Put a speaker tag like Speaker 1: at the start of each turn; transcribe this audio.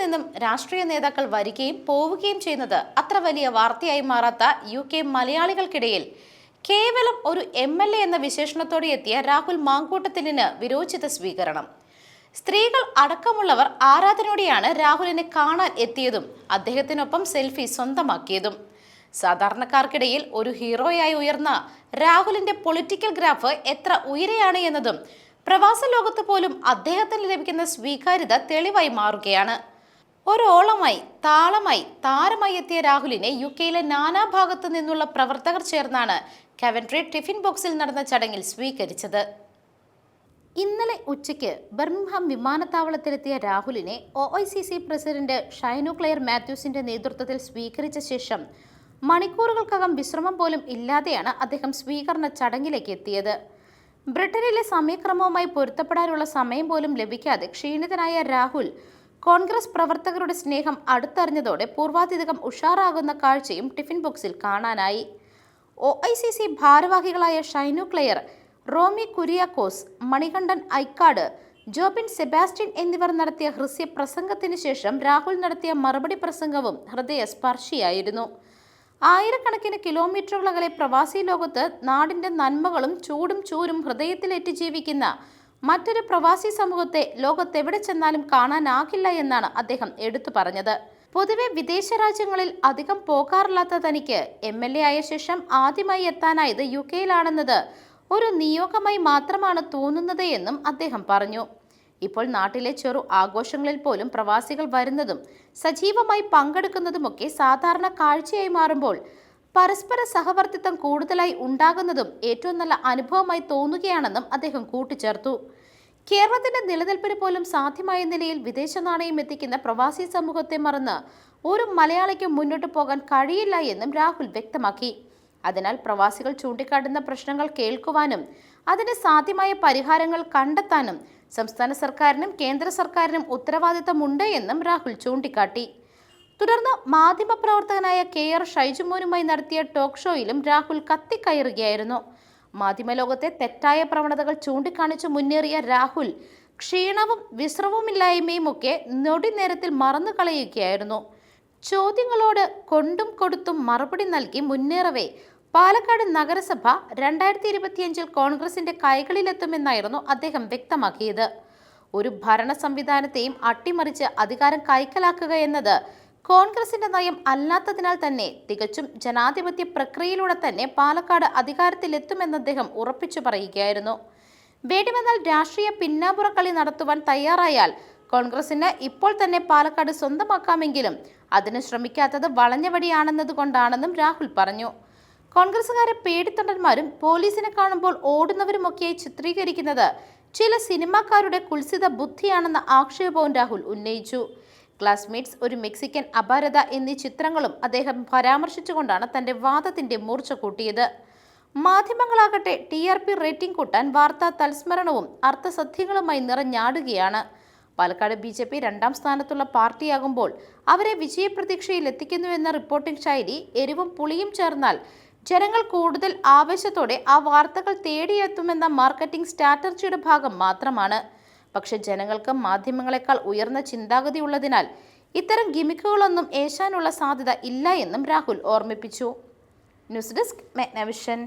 Speaker 1: നിന്നും രാഷ്ട്രീയ നേതാക്കൾ വരികയും പോവുകയും ചെയ്യുന്നത് അത്ര വലിയ വാർത്തയായി മാറാത്ത യു കെ മലയാളികൾക്കിടയിൽ. കേവലം ഒരു എം എൽ എ എന്ന വിശേഷണത്തോടെ എത്തിയ രാഹുൽ മാങ്കൂട്ടത്തിലിന് വിരോചിത സ്വീകരണം. സ്ത്രീകൾ അടക്കമുള്ളവർ ആരാധനയോടെയാണ് രാഹുലിനെ കാണാൻ എത്തിയതും അദ്ദേഹത്തിനൊപ്പം സെൽഫി സ്വന്തമാക്കിയതും. സാധാരണക്കാർക്കിടയിൽ ഒരു ഹീറോയായി ഉയർന്ന രാഹുലിന്റെ പൊളിറ്റിക്കൽ ഗ്രാഫ് എത്ര ഉയരെയാണ് എന്നതും പ്രവാസ ലോകത്ത് പോലും അദ്ദേഹത്തിന് ലഭിക്കുന്ന സ്വീകാര്യത തെളിവായി മാറുകയാണ്. ഒരോളമായി താളമായി താരമായി എത്തിയ രാഹുലിനെ യു കെയിലെ നാനാഭാഗത്തു നിന്നുള്ള പ്രവർത്തകർ ചേർന്നാണ് കവൻട്രി ടിഫിൻ ബോക്സിൽ നടന്ന ചടങ്ങിൽ സ്വീകരിച്ചത്. ഇന്നലെ ഉച്ചയ്ക്ക് ബർമിംഹാം വിമാനത്താവളത്തിലെത്തിയ രാഹുലിനെ O I C C president Shinu Claire മാത്യൂസിന്റെ നേതൃത്വത്തിൽ സ്വീകരിച്ച ശേഷം മണിക്കൂറുകൾക്കകം വിശ്രമം പോലും ഇല്ലാതെയാണ് അദ്ദേഹം സ്വീകരണ ചടങ്ങിലേക്ക് എത്തിയത്. ബ്രിട്ടനിലെ സമയക്രമവുമായി പൊരുത്തപ്പെടാനുള്ള സമയം പോലും ലഭിക്കാതെ ക്ഷീണിതനായ രാഹുൽ കോൺഗ്രസ് പ്രവർത്തകരുടെ സ്നേഹം അടുത്തറിഞ്ഞതോടെ പൂർവാധികം ഉഷാറാകുന്ന കാഴ്ചയും ടിഫിൻ ബോക്സിൽ കാണാനായി. ഒ ഐ സി സി ഭാരവാഹികളായ ഷൈനു ക്ലെയർ റോമി കുര്യാക്കോസ് മണികണ്ഠൻ ഐക്കാട് ജോബിൻ സെബാസ്റ്റ്യൻ എന്നിവർ നടത്തിയ ഹൃസ്യ പ്രസംഗത്തിന് ശേഷം രാഹുൽ നടത്തിയ മറുപടി പ്രസംഗവും ഹൃദയസ്പർശിയായിരുന്നു ആയിരക്കണക്കിന് കിലോമീറ്ററുകളകലെ പ്രവാസി ലോകത്ത് നാടിന്റെ നന്മകളും ചൂടും ചൂരും ഹൃദയത്തിലേറ്റ് ജീവിക്കുന്ന മറ്റൊരു പ്രവാസി സമൂഹത്തെ ലോകത്തെവിടെ ചെന്നാലും കാണാനാകില്ല എന്നാണ് അദ്ദേഹം എടുത്തു പറഞ്ഞത്. പൊതുവെ വിദേശ രാജ്യങ്ങളിൽ അധികം പോകാറില്ലാത്ത തനിക്ക് എം എൽ എ ആയ ശേഷം ആദ്യമായി എത്താനായത് യു കെയിലാണെന്നത് ഒരു നിയോഗമായി മാത്രമാണ് തോന്നുന്നത് എന്നും അദ്ദേഹം പറഞ്ഞു. ഇപ്പോൾ നാട്ടിലെ ചെറു ആഘോഷങ്ങളിൽ പോലും പ്രവാസികൾ വരുന്നതും സജീവമായി പങ്കെടുക്കുന്നതുമൊക്കെ സാധാരണ കാഴ്ചയായി മാറുമ്പോൾ പരസ്പര സഹവർത്തിത്വം കൂടുതലായി ഉണ്ടാകുന്നതും ഏറ്റവും നല്ല അനുഭവമായി തോന്നുകയാണെന്നും അദ്ദേഹം കൂട്ടിച്ചേർത്തു. കേരളത്തിന്റെ നിലനിൽപ്പിന് പോലും സാധ്യമായ നിലയിൽ വിദേശ നാണയം എത്തിക്കുന്ന പ്രവാസി സമൂഹത്തെ മറന്ന് ഒരു മലയാളിക്കും മുന്നോട്ട് പോകാൻ കഴിയില്ല എന്നും രാഹുൽ വ്യക്തമാക്കി. അതിനാൽ പ്രവാസികൾ ചൂണ്ടിക്കാട്ടുന്ന പ്രശ്നങ്ങൾ കേൾക്കുവാനും അതിന് സാധ്യമായ പരിഹാരങ്ങൾ കണ്ടെത്താനും സംസ്ഥാന സർക്കാരിനും കേന്ദ്ര സർക്കാരിനും ഉത്തരവാദിത്തമുണ്ട് എന്നും രാഹുൽ ചൂണ്ടിക്കാട്ടി. തുടർന്ന് മാധ്യമപ്രവർത്തകനായ കെ ആർ ഷൈജുമോനുമായി നടത്തിയ ടോക്ക് ഷോയിലും രാഹുൽ കത്തിക്കയറുകയായിരുന്നു. മാധ്യമലോകത്തെ തെറ്റായ പ്രവണതകൾ ചൂണ്ടിക്കാണിച്ചു മുന്നേറിയ രാഹുൽ ക്ഷീണവും വിശ്രമമില്ലായ്മയും ഒക്കെ നൊടി നേരത്തിൽ മറന്നു കളയുകയായിരുന്നു. ചോദ്യങ്ങളോട് കൊണ്ടും കൊടുത്തും മറുപടി നൽകി മുന്നേറവേ പാലക്കാട് നഗരസഭ രണ്ടായിരത്തി ഇരുപത്തിയഞ്ചിൽ കോൺഗ്രസിന്റെ കൈകളിലെത്തുമെന്നായിരുന്നു അദ്ദേഹം വ്യക്തമാക്കിയത്. ഒരു ഭരണ സംവിധാനത്തെയും അട്ടിമറിച്ച് അധികാരം കൈക്കലാക്കുക എന്നത് കോൺഗ്രസിന്റെ നയം അല്ലാത്തതിനാൽ തന്നെ തികച്ചും ജനാധിപത്യ പ്രക്രിയയിലൂടെ തന്നെ പാലക്കാട് അധികാരത്തിലെത്തുമെന്ന് അദ്ദേഹം ഉറപ്പിച്ചു പറയുകയായിരുന്നു. വേണ്ടിവന്നാൽ രാഷ്ട്രീയ പിന്നാമ്പുറക്കളി നടത്തുവാൻ തയ്യാറായാൽ കോൺഗ്രസിന് ഇപ്പോൾ തന്നെ പാലക്കാട് സ്വന്തമാക്കാമെങ്കിലും അതിന് ശ്രമിക്കാത്തത് വളഞ്ഞ വഴിയാണെന്നതുകൊണ്ടാണെന്നും രാഹുൽ പറഞ്ഞു. കോൺഗ്രസുകാരെ പേടിത്തൊണ്ടന്മാരും പോലീസിനെ കാണുമ്പോൾ ഓടുന്നവരുമൊക്കെയായി ചിത്രീകരിക്കുന്നത് ചില സിനിമാക്കാരുടെ കുൽസിത ബുദ്ധിയാണെന്ന ആക്ഷേപവും രാഹുൽ ഉന്നയിച്ചു. ക്ലാസ്മേറ്റ്സ് ഒരു മെക്സിക്കൻ അപാരത എന്നീ ചിത്രങ്ങളും അദ്ദേഹം പരാമർശിച്ചുകൊണ്ടാണ് തന്റെ വാദത്തിന്റെ മൂർച്ച കൂട്ടിയത്. മാധ്യമങ്ങളാകട്ടെ ടി ആർ പി റേറ്റിംഗ് കൂട്ടാൻ വാർത്താ തൽസ്മരണവും അർത്ഥസത്യങ്ങളുമായി നിറഞ്ഞാടുകയാണ്. പാലക്കാട് ബി ജെ പി രണ്ടാം സ്ഥാനത്തുള്ള പാർട്ടിയാകുമ്പോൾ അവരെ വിജയപ്രതീക്ഷയിൽ എത്തിക്കുന്നുവെന്ന റിപ്പോർട്ടിംഗ് ശൈലി എരിവും പുളിയും ചേർന്നാൽ ജനങ്ങൾ കൂടുതൽ ആവേശത്തോടെ ആ വാർത്തകൾ തേടിയെത്തുമെന്ന മാർക്കറ്റിംഗ് സ്ട്രാറ്റജിയുടെ ഭാഗം മാത്രമാണ്. പക്ഷെ ജനങ്ങൾക്ക് മാധ്യമങ്ങളെക്കാൾ ഉയർന്ന ചിന്താഗതി ഉള്ളതിനാൽ ഇത്തരം ഗിമിക്കുകളൊന്നും ഏശാനുള്ള സാധ്യത ഇല്ല എന്നും രാഹുൽ ഓർമ്മിപ്പിച്ചു. News desk മെഗ്നവിഷൻ.